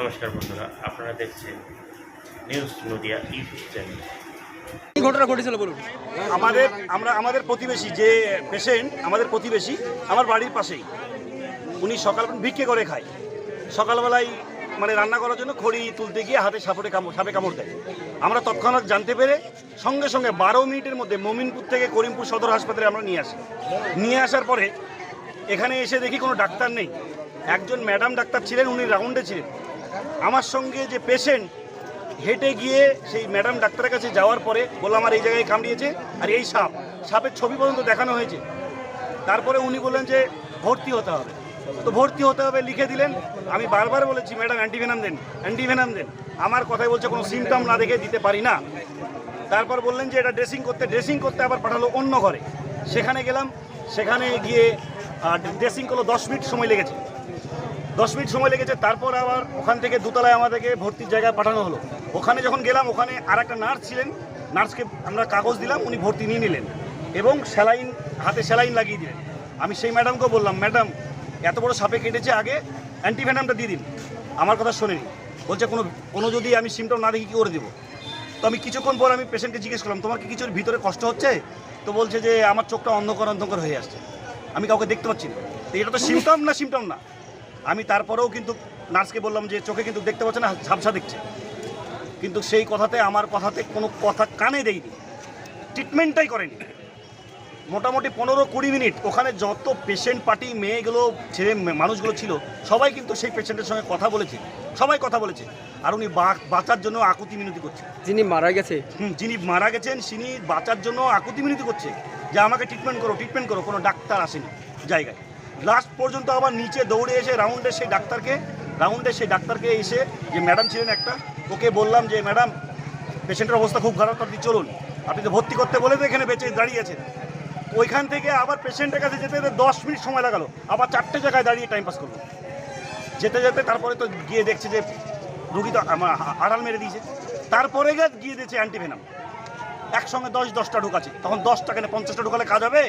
নমস্কার বন্ধুরা আপনারা দেখছেন নিউজ নদিয়া ইউটিউব চ্যানেল কি ঘটনা ঘটেছিল বলুন? আমাদের আমরা আমাদের প্রতিবেশী যে পেশেন্ট আমাদের প্রতিবেশী আমার বাড়ির পাশেই। উনি সকাল ভিক্ষে করে খায়। সকালবেলায় মানে রান্না করার জন্য খড়ি তুলতে গিয়ে হাতে সাপড়ে কামড় সাপে কামড় দেয়। আমরা তৎক্ষণাৎ জানতে পেরে সঙ্গে সঙ্গে বারো মিনিটের মধ্যে মমিনপুর থেকে করিমপুর সদর হাসপাতালে আমরা নিয়ে আসি। নিয়ে আসার পরে এখানে এসে দেখি কোনো ডাক্তার নেই। একজন ম্যাডাম ডাক্তার ছিলেন উনি রাউন্ডে ছিলেন। আমার সঙ্গে যে পেশেন্ট হেঁটে গিয়ে সেই ম্যাডাম ডাক্তারের কাছে যাওয়ার পরে বললাম আমার এই জায়গায় কামড়িয়েছে আর এই সাপ। সাপের ছবি পর্যন্ত দেখানো হয়েছে। তারপরে উনি বললেন যে, ভর্তি হতে হবে। তো ভর্তি হতে হবে লিখে দিলেন। আমি বারবার বলেছি, ম্যাডাম, অ্যান্টিভেনাম দেন অ্যান্টিভেনাম দেন। আমার কথাই বলছে কোনো সিমটম না দেখে দিতে পারি না। তারপর বললেন যে, এটা ড্রেসিং করতে ড্রেসিং করতে আবার পাঠালো অন্য ঘরে। সেখানে গেলাম, সেখানে গিয়ে ড্রেসিং করল দশ মিনিট সময় লেগেছে। দশ মিনিট সময় লেগেছে, তারপর আবার ওখান থেকে দুতলায় আমাদেরকে ভর্তির জায়গায় পাঠানো হলো। ওখানে যখন গেলাম, ওখানে আর একটা নার্স ছিলেন। নার্সকে আমরা কাগজ দিলাম, উনি ভর্তি নিয়ে নিলেন এবং স্যালাইন, হাতে স্যালাইন লাগিয়ে দিলেন। আমি সেই ম্যাডামকে বললাম, ম্যাডাম, এত বড় সাপে কেটেছে আগে অ্যান্টিভেনামটা দিয়ে দিন। আমার কথা শোনেনি। বলছে, কোনো কোনো যদি আমি সিমটম না দেখি, কী করে দেবো? তো আমি কিছুক্ষণ পর আমি পেশেন্টকে জিজ্ঞেস করলাম, তোমার কি কিছুর ভিতরে কষ্ট হচ্ছে? তো বলছে যে, আমার চোখটা অন্ধকার অন্ধকার হয়ে আসছে। আমি কাউকে দেখতে পাচ্ছি না। তো এটা তো সিমটম না সিমটম না? আমি তারপরেও কিন্তু নার্সকে বললাম যে চোখে কিন্তু দেখতে পাচ্ছে না ঝাপসা দেখছে। কিন্তু সেই কথাতে আমার কথাতে কোনো কথা কানে দেয়নি। ট্রিটমেন্টটাই করেনি। মোটামুটি পনেরো কুড়ি মিনিট ওখানে যত পেশেন্ট পার্টি মেয়েগুলো ছেলে মানুষগুলো ছিল সবাই কিন্তু সেই পেশেন্টের সঙ্গে কথা বলেছে। সবাই কথা বলেছে। আর উনি বা- বাঁচার জন্য আকুতি মিনতি করছে। যিনি মারা গেছে? হুম, যিনি মারা গেছেন তিনি বাঁচার জন্য আকুতি মিনতি করছে। যে আমাকে ট্রিটমেন্ট করো ট্রিটমেন্ট করো কোনো ডাক্তার আসেনি জায়গায়। লাস্ট পর্যন্ত আবার নিচে দৌড়ে এসে রাউন্ডে সেই ডাক্তারকে রাউন্ডে সেই ডাক্তারকে এসে যে ম্যাডাম ছিলেন একটা, ওকে বললাম যে ম্যাডাম পেশেন্টের অবস্থা খুব খারাপ, আপনি চলুন। আপনি তো ভর্তি করতে বলে তো এখানে বেঁচে দাঁড়িয়ে আছেন। ওইখান থেকে আবার পেশেন্টের কাছে যেতে যেতে দশ মিনিট সময় লাগালো। আবার চারটে জায়গায় দাঁড়িয়ে টাইম পাস করল। যেতে যেতে তারপরে তো গিয়ে দেখছে যে রুগী তো আমার আড়াল মেরে দিয়েছে। তারপরে গিয়ে গিয়ে দিয়েছে অ্যান্টিভেনাম একসঙ্গে দশ দশটা ঢুকাচ্ছে। তখন দশটা কেন পঞ্চাশটা ঢুকালে কাজ হবে?